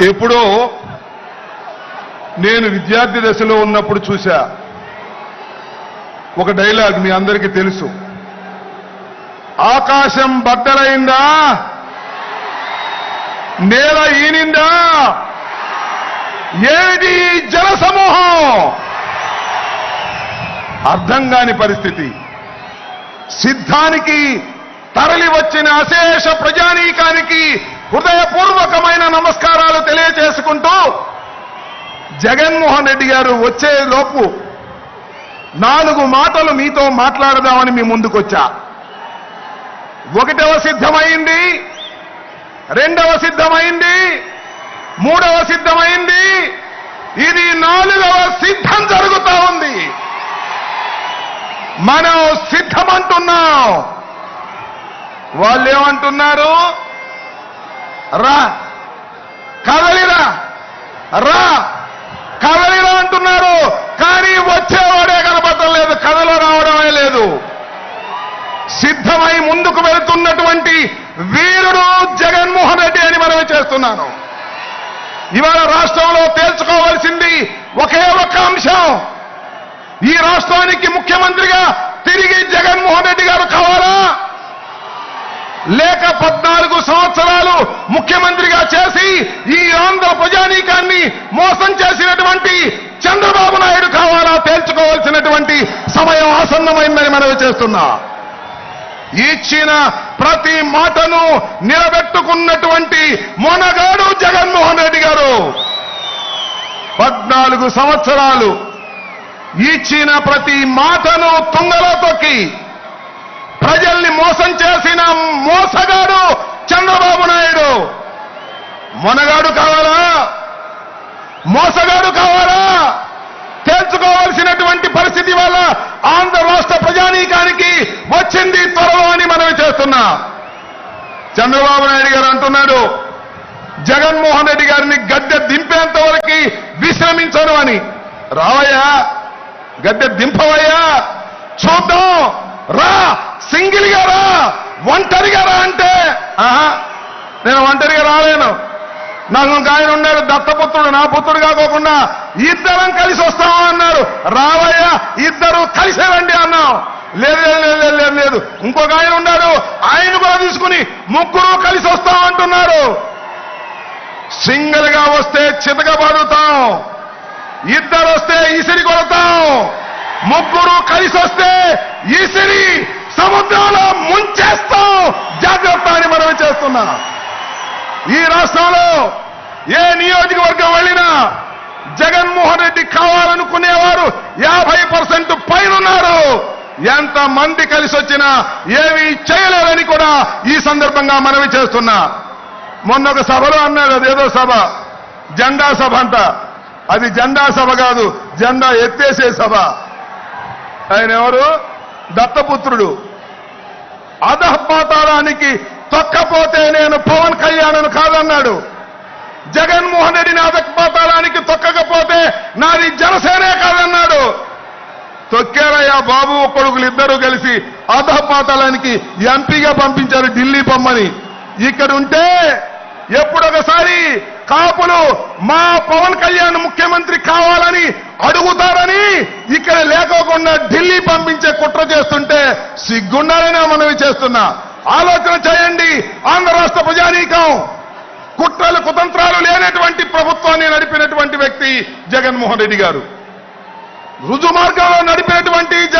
ఎప్పుడో నేను విద్యార్థి దశలో ఉన్నప్పుడు చూశా. ఒక డైలాగ్ మీ అందరికీ తెలుసు. ఆకాశం బద్దలైందా? నేల ఈనిందా? ఏది జనసమూహం సమూహం అర్థం కాని పరిస్థితి. సిద్ధానికి తరలి వచ్చిన అశేష ప్రజానీకానికి హృదయపూర్వకమైన నమస్కారాలు తెలియజేసుకుంటూ జగన్మోహన్ రెడ్డి గారు వచ్చే లోపు నాలుగు మాటలు మీతో మాట్లాడదామని మీ ముందుకొచ్చా. ఒకటవ సిద్ధమైంది రెండవ సిద్ధమైంది మూడవ సిద్ధమైంది ఇది నాలుగవ సిద్ధం జరుగుతూ ఉంది. మనం సిద్ధమంటున్నాం. వాళ్ళు ఏమంటున్నారు రా. కదలిరా. రా. కదలిరా అంటున్నారు. కానీ వచ్చేవాడే కనపడటం లేదు. కథలో రావడమే లేదు. సిద్ధమై ముందుకు వెళుతున్నటువంటి వీరుడు జగన్మోహన్ రెడ్డి అని మనమే చేస్తున్నాను. ఇవాళ రాష్ట్రంలో తేల్చుకోవాల్సింది ఒకే ఒక్క అంశం. ఈ రాష్ట్రానికి ముఖ్యమంత్రిగా తిరిగి జగన్మోహన్ రెడ్డి గారు కావాలా? లేక పద్నాలుగు సంవత్సరాలు ముఖ్యమంత్రిగా చేసి ఈ ఆంధ్ర ప్రజానీకాన్ని మోసం చేసినటువంటి చంద్రబాబు నాయుడు కావాలా తేల్చుకోవాల్సినటువంటి సమయం మనవి చేస్తున్నా. ఇచ్చిన ప్రతి మాటను నిలబెట్టుకున్నటువంటి మొనగాడు జగన్మోహన్ రెడ్డి గారు. పద్నాలుగు సంవత్సరాలు ఇచ్చిన ప్రతి మాటను తుంగలో తొక్కి ప్రజల్ని మోసం చేసిన మోసగాడు చంద్రబాబు నాయుడు. మొనగాడు కావాలా? మోసగాడు కావాలా? తేల్చుకోవాల్సినటువంటి పరిస్థితి వల్ల ఆంధ్ర రాష్ట్ర ప్రజానీకానికి వచ్చింది త్వరలో అని మనవి చేస్తున్నా. చంద్రబాబు నాయుడు గారు అంటున్నాడు జగన్మోహన్ రెడ్డి గారిని గద్దె దింపేంత వరకు విశ్రమించను అని. రావయ్యా గద్దె దింపవయ్యా. చూద్దాం రా సింగిల్గా రా ఒంటరిగా రా అంటే ఆహా, నేను ఒంటరిగా రాలేను. నాకు ఒక ఆయన ఉన్నాడు దత్తపుత్రుడు నా పుత్రుడు కాకోకుండా ఇద్దరం కలిసి వస్తాము అన్నారు. రావయ్యా ఇద్దరు కలిసే రండి అన్నాం. లేదు లేదు లేదు లేదు లేదు ఇంకొక ఆయన ఉన్నాడు ఆయన కూడా తీసుకుని ముగ్గురు కలిసి వస్తాం అంటున్నారు. సింగిల్గా వస్తే చితకబడుతాం ఇద్దరు వస్తే ఇసిరి కొడతాం. ముగ్గురు కలిసి వస్తే ఇసిరి సముద్రంలో ముంచేస్తాం. జాగ్రత్త అని మనం చేస్తున్నాం. ఈ రాష్ట్రంలో ఏ నియోజకవర్గం వెళ్ళినా జగన్మోహన్ రెడ్డి కావాలనుకునేవారు యాభై పర్సెంట్ పైనున్నారు ఎంత మంది కలిసి వచ్చినా ఏమీ చేయలేదని కూడా ఈ సందర్భంగా మనవి చేస్తున్నా. మొన్న ఒక సభలో అన్నారు అదేదో సభ. జెండా సభ అంట. అది జెండా సభ కాదు జెండా ఎత్తేసే సభ. ఆయన ఎవరు? దత్తపుత్రుడు. అధపాతాళానికి తొక్కపోతే నేను చేశాడు. జగన్మోహన్ రెడ్డిని పాతాళానికి తొక్కకపోతే నాది జనసేనే కాదన్నాడు. తొక్కారయ్యా బాబు కొడుకులు ఇద్దరు కలిసి అధపాతాళానికి ఎంపీగా పంపించారు ఢిల్లీ పొమ్మని ఇక్కడ ఉంటే ఎప్పుడొకసారి కాపులు మా పవన్ కళ్యాణ్ ముఖ్యమంత్రి కావాలని అడుగుతారని ఇక్కడ లేకోకుండా ఢిల్లీ పంపించే కుట్ర చేస్తుంటే సిగ్గుండాలని మనవి చేస్తున్నా. ఆలోచన చేయండి ఆంధ్ర రాష్ట్ర ప్రజానీకం. కుట్రలు కుతంత్రాలు లేనటువంటి ప్రభుత్వాన్ని నడిపినటువంటి వ్యక్తి జగన్మోహన్ రెడ్డి గారు. రుజు మార్గంలో నడిపినటువంటి జగన్